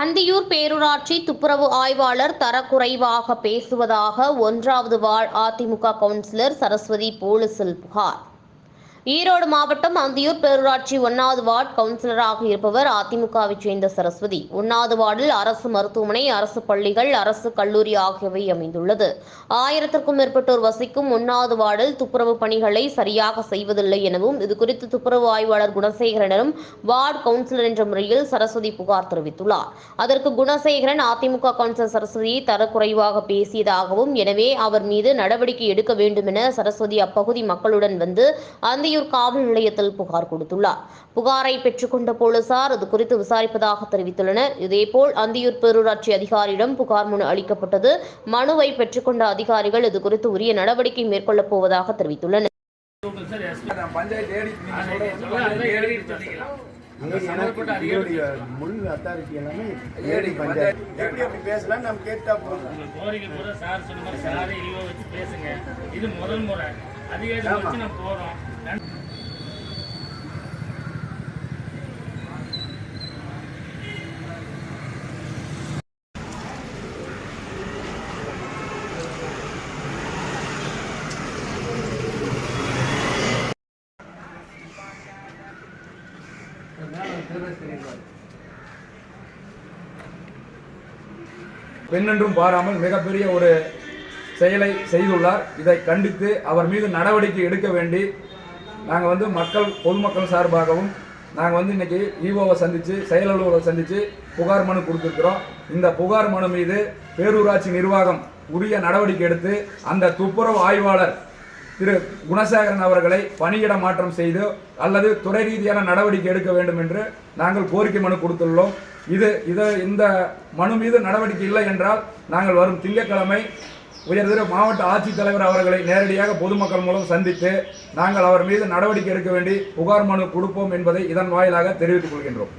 அந்தியூர் பேரூராட்சி துப்புரவு ஆய்வாளர் தரக்குறைவாக பேசுவதாக ஒன்றாவது வாழ் அதிமுக கவுன்சிலர் சரஸ்வதி போலீசில் புகார். ஈரோடு மாவட்டம் அந்தியூர் பேரூராட்சி ஒன்னாவது வார்டு கவுன்சிலராக இருப்பவர் அதிமுகவைச் சேர்ந்த சரஸ்வதி. ஒன்னாவது வார்டில் அரசு மருத்துவமனை அரசு பள்ளிகள் அரசு கல்லூரி ஆகியவை அமைந்துள்ளது. ஆயிரத்திற்கும் மேற்பட்டோர் வசிக்கும் ஒன்னாவது வார்டில் துப்புரவு பணிகளை சரியாக செய்வதில்லை எனவும் இதுகுறித்து துப்புரவு ஆய்வாளர் குணசேகரனும் வார்டு கவுன்சிலர் என்ற முறையில் சரஸ்வதி புகார் தெரிவித்துள்ளார். அதற்கு குணசேகரன் அதிமுக கவுன்சிலர் சரஸ்வதியை தரக்குறைவாக பேசியதாகவும் எனவே அவர் மீது நடவடிக்கை எடுக்க வேண்டும் என சரஸ்வதி அப்பகுதி மக்களுடன் வந்து அந்த அந்தியூர் காவல் நிலையத்தில் புகார் கொடுத்துள்ளார். புகாரை பெற்றுக்கொண்ட போலீசார் அது குறித்து விசாரிப்பதாக தெரிவித்துள்ளனர். இதேபோல் அந்தியூர் பேரூராட்சி அதிகாரியிடம் புகார் மனு அளிக்கப்பட்டது. மனுவை பெற்றுக்கொண்ட அதிகாரிகள் இது குறித்து உரிய நடவடிக்கை மேற்கொள்ளப் போவதாக தெரிவித்துள்ளனர். அதிகாரி முள் அத்தாரிட்டி எல்லாமே ஏடி பஞ்சாயத்து எப்படி பேசலாம் நம்ம கேட்டா போதும் சார் சொன்ன மாதிரி வச்சு பேசுங்க. இது முதல் முறை. அதிகாரி வச்சு நம்ம போறோம். பெண்ணென்றும் பாராமல் மிகப்பெரிய ஒரு செயலை செய்துள்ளார். இதை கண்டித்து அவர் மீது நடவடிக்கை எடுக்க வேண்டி நாங்கள் வந்து மக்கள் பொதுமக்கள் சார்பாகவும் நாங்கள் வந்து இன்னைக்கு ஈஓவை சந்தித்து செயல் அலுவலரை சந்தித்து புகார் மனு கொடுத்துருக்குறோம். இந்த புகார் மனு மீது பேரூராட்சி நிர்வாகம் உரிய நடவடிக்கை எடுத்து அந்த துப்புரவு ஆய்வாளர் திரு குணசேகரன் அவர்களை பணியிட மாற்றம் செய்து அல்லது துறை ரீதியான நடவடிக்கை எடுக்க வேண்டும் என்று நாங்கள் கோரிக்கை மனு கொடுத்துள்ளோம். இது இது இந்த மனு மீது நடவடிக்கை இல்லை என்றால் நாங்கள் வரும் திங்கட்கிழமை உயர்திரு மாவட்ட ஆட்சித்தலைவர் அவர்களை நேரடியாக பொதுமக்கள் மூலம் சந்தித்து நாங்கள் அவர் மீது நடவடிக்கை எடுக்க வேண்டி புகார் மனு கொடுப்போம் என்பதை இதன் வாயிலாக தெரிவித்துக் கொள்கின்றோம்.